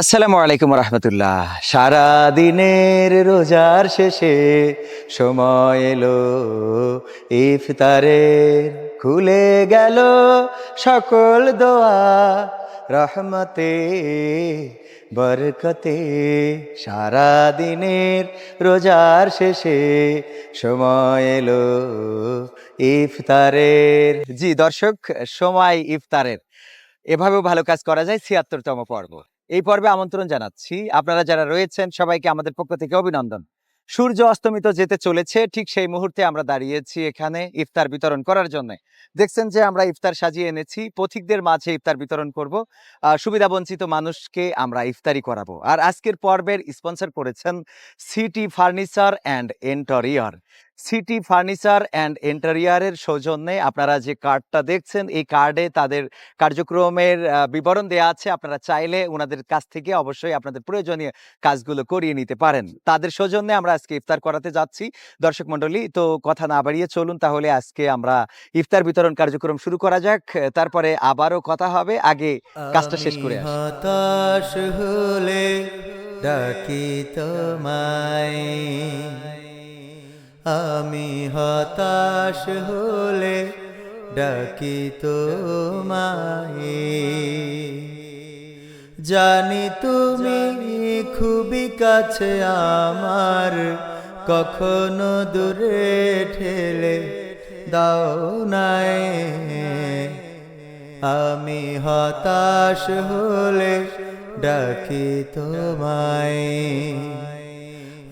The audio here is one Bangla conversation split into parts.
আসসালামু আলাইকুম রহমতুল্লাহ। সারা দিনের রোজার শেষে সময় এলো, ইফতারের খুলে গেল সকল দোয়া, রহমতে, বরকতে। সারা দিনের রোজার শেষে সময় এলো, ইফতারের। জি, দর্শক, সময় ইফতারের। এভাবেও ভালো কাজ করা যায় ছিয়াত্তরতম পর্ব। এই পর্বে আমন্ত্রণ জানাচ্ছি। আপনারা যারা রয়েছেন সবাইকে আমাদের পক্ষ থেকে অভিনন্দন। সূর্য অস্তমিত যেতে চলেছে ঠিক সেই মুহূর্তে আমরা দাঁড়িয়েছি এখানে ইফতার বিতরণ করার জন্য। দেখছেন যে আমরা ইফতার সাজিয়ে এনেছি পথিকদের মাঝে ইফতার বিতরণ করব। আহ, সুবিধাবঞ্চিত মানুষকে আমরা ইফতারি করাবো। আর আজকের পর্বের স্পন্সর করেছেন City Furniture and Interior City Furniture and এন্টারিয়ারের সৌজন্যে আপনারা যে কার্ডটা দেখছেন, এই কার্ডে তাদের কার্যক্রমের বিবরণ দেওয়া আছে। আপনারা চাইলে ওনাদের কাছ থেকে অবশ্যই আপনাদের প্রয়োজনীয় কাজগুলো করিয়ে নিতে পারেন। তাদের সৌজন্যে আমরা আজকে ইফতার করাতে যাচ্ছি। দর্শক মণ্ডলী, তো কথা না বাড়িয়ে চলুন তাহলে আজকে আমরা ইফতার বিতরণ কার্যক্রম শুরু করা যাক। তারপরে আবারও কথা হবে। আগে কাজটা শেষ করে। হতাশ ডাকি তোমায়। আমি হতাশ হলে ডাকি তোমায়। জানি তুমি খুবই কাছে আমার, কখনো দূরে ঠেলে দাও নাই। আমি হতাশ হলে ডাকি তোমায়।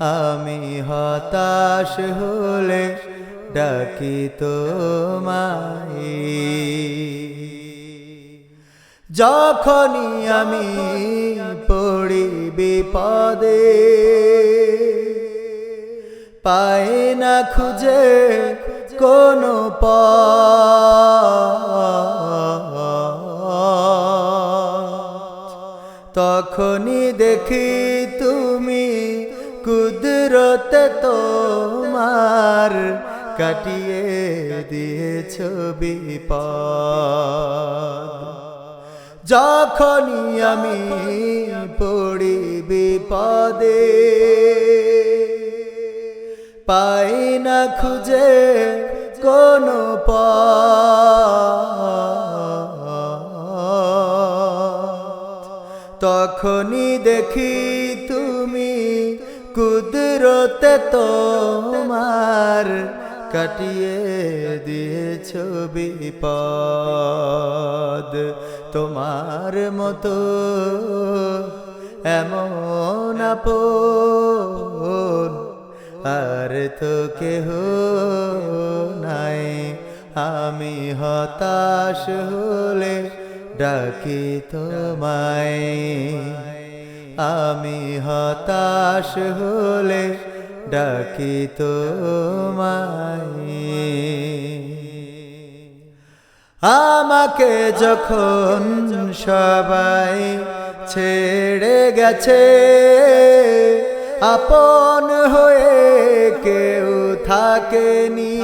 আমি হতাশ হলে ডাকি তোমায়। যখনই আমি পড়ি বিপদে, পাই না খুঁজে কোনো পথ। তখনই দেখি তুমি কুদরতে তোমার কাটিয়ে দিয়েছ বিপদ। যখনই আমি পড়ি বিপদে, পাই না খুঁজে কোনো তখনই দেখি তুমি কুদরতে তোমার কাটিয়ে দিয়েছ বিপদ। তোমার মতো এমন আপন আর তো কেহ নাই। আমি হতাশ হলে ডাকি তোমায়। আমি হতাশ হলে ডাকি তোমায়। আমাকে যখন সবাই ছেড়ে গেছে, আপন হয়ে কেউ থাকেনি।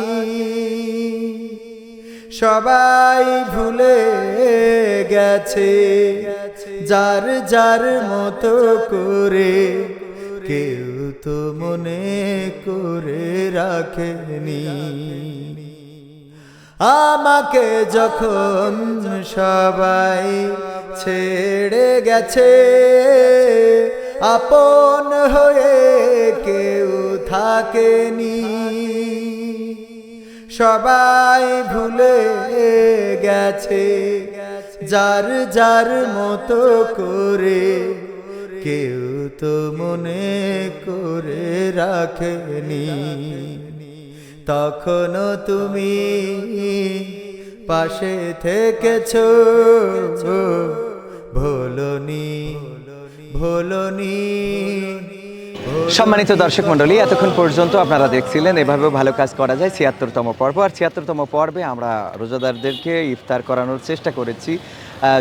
সবাই ভুলে গেছে। যার যার মতো করে কেউ তো মনে করে রাখেনি। আমাকে যখন সবাই ছেড়ে গেছে, আপন হয়ে কেউ থাকেনি। সবাই ভুলে গেছে যার যার মতো করে কেউ তো মনে করে রাখেনি। তখনও তুমি পাশে থেকেছ, ভোলনি ভোলনি সম্মানিত দর্শক মন্ডলী এতক্ষণ পর্যন্ত আপনারা দেখছিলেন এভাবে ভালো কাজ করা যায়, ছিয়াত্তরতম পর্ব। আর ছিয়াত্তরতম পর্বে আমরা রোজাদারদেরকে ইফতার করানোর চেষ্টা করেছি।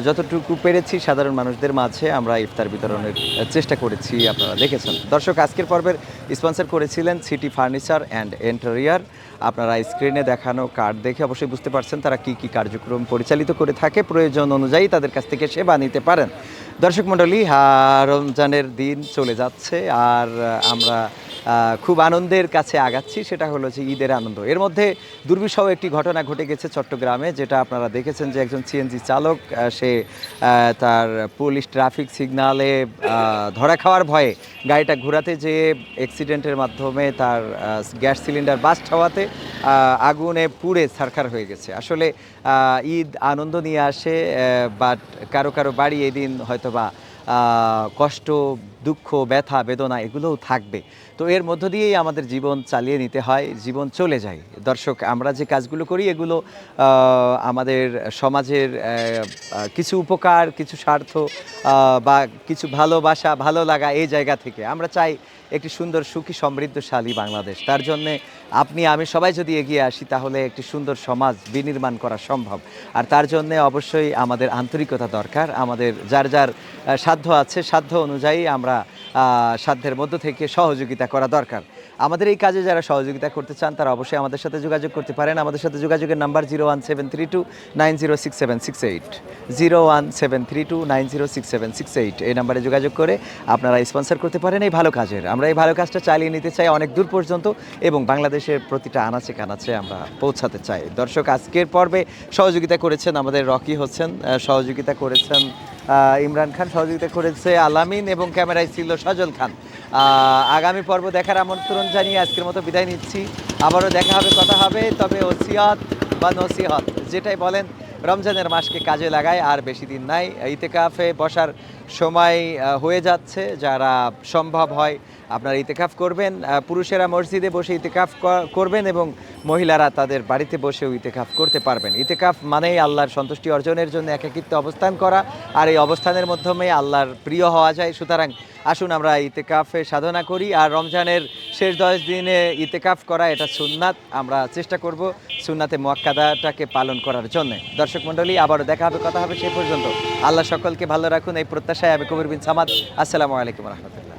যতটুকু পেরেছি সাধারণ মানুষদের মাঝে আমরা ইফতার বিতরণের চেষ্টা করেছি, আপনারা দেখেছেন। দর্শক, আজকের পর্বের স্পন্সর করেছিলেন সিটি ফার্নিচার অ্যান্ড এন্টারিয়ার আপনারা স্ক্রিনে দেখানো কার্ড দেখে অবশ্যই বুঝতে পারছেন তারা কি কি কার্যক্রম পরিচালিত করে থাকে। প্রয়োজন অনুযায়ী তাদের কাছ থেকে সেবা নিতে পারেন। দর্শক মণ্ডলী রমজানের দিন চলে যাচ্ছে। আর আমরা খুব আনন্দের কাছে আগাচ্ছি, সেটা হলো যে ঈদের আনন্দ। এর মধ্যে দুর্বিষহ একটি ঘটনা ঘটে গেছে চট্টগ্রামে, যেটা আপনারা দেখেছেন যে একজন সিএনজি চালক সে তার পুলিশ ট্রাফিক সিগনালে ধরা খাওয়ার ভয়ে গাড়িটা ঘোরাতে যেয়ে অ্যাক্সিডেন্টের মাধ্যমে তার গ্যাস সিলিন্ডার বাস্ট হওয়াতে আগুনে পুড়ে ছারখার হয়ে গেছে। আসলে ঈদ আনন্দ নিয়ে আসে বাট কারও কারও বাড়ি এদিন হয়তোবা কষ্ট দুঃখ, ব্যথা, বেদনা এগুলোও থাকবে। তো এর মধ্য দিয়েই আমাদের জীবন চালিয়ে নিতে হয়, জীবন চলে যায়। দর্শক, আমরা যে কাজগুলো করি, এগুলো আমাদের সমাজের কিছু উপকার, কিছু স্বার্থ বা কিছু ভালোবাসা, ভালো লাগা এই জায়গা থেকে। আমরা চাই একটি সুন্দর, সুখী, সমৃদ্ধশালী বাংলাদেশ। তার জন্যে আপনি, আমি সবাই যদি এগিয়ে আসি, তাহলে একটি সুন্দর সমাজ বিনির্মাণ করা সম্ভব। আর তার জন্য অবশ্যই আমাদের আন্তরিকতা দরকার। আমাদের যার যার সাধ্য আছে, সাধ্য অনুযায়ী আমরা আহ, সাধ্যের মধ্য থেকে সহযোগিতা করা দরকার। আমাদের এই কাজে যারা সহযোগিতা করতে চান, তারা অবশ্যই আমাদের সাথে যোগাযোগ করতে পারেন। আমাদের সাথে যোগাযোগের number zero one seven three two nine zero six seven six eight zero one seven three two nine zero six seven six eight এই নাম্বারে যোগাযোগ করে আপনারা স্পন্সর করতে পারেন এই ভালো কাজের। আমরা এই ভালো কাজটা চালিয়ে নিতে চাই অনেক দূর পর্যন্ত এবং বাংলাদেশের প্রতিটা আনাচে কানাচে আমরা পৌঁছাতে চাই। দর্শক, আজকের পর্বে সহযোগিতা করেছেন আমাদের রকি হচ্ছেন সহযোগিতা করেছেন ইমরান খান, সহযোগিতা করেছে আলামিন এবং ক্যামেরায় ছিল সজল খান। আগামী পর্ব দেখার আমন্ত্রণ জানিয়ে আজকের মতো বিদায় নিচ্ছি। আবারও দেখা হবে, কথা হবে, তবে ওসিয়াত বা নসিহত, যেটাই বলেন রমজানের মাসকে কাজে লাগায় আর বেশি দিন নাই। ইতেকাফে বসার সময় হয়ে যাচ্ছে। যারা সম্ভব হয় আপনারা ইতেকাফ করবেন। পুরুষেরা মসজিদে বসে ইতেকাফ করবেন এবং মহিলারা তাদের বাড়িতে বসেও ইতেকাফ করতে পারবেন। ইতেকাফ মানেই আল্লাহর সন্তুষ্টি অর্জনের জন্য একাকিত্ব অবস্থান করা। আর এই অবস্থানের মাধ্যমে আল্লাহর প্রিয় হওয়া যায়। সুতরাং আসুন আমরা ইতেকাফে সাধনা করি। আর রমজানের শেষ দশ দিনে ইতেকাফ করা এটা সুননাথ আমরা চেষ্টা করব সুননাথে মোয়াক্কাদাটাকে পালন করার জন্য। দর্শক মণ্ডলী, আবারও দেখা হবে, কথা হবে সে পর্যন্ত। আল্লাহ সকলকে ভালো রাখুন। এই প্রত্যাশায় আমি কবির বিন সামাদ। আসসালামু আলাইকুম রহমতুল্লাহ।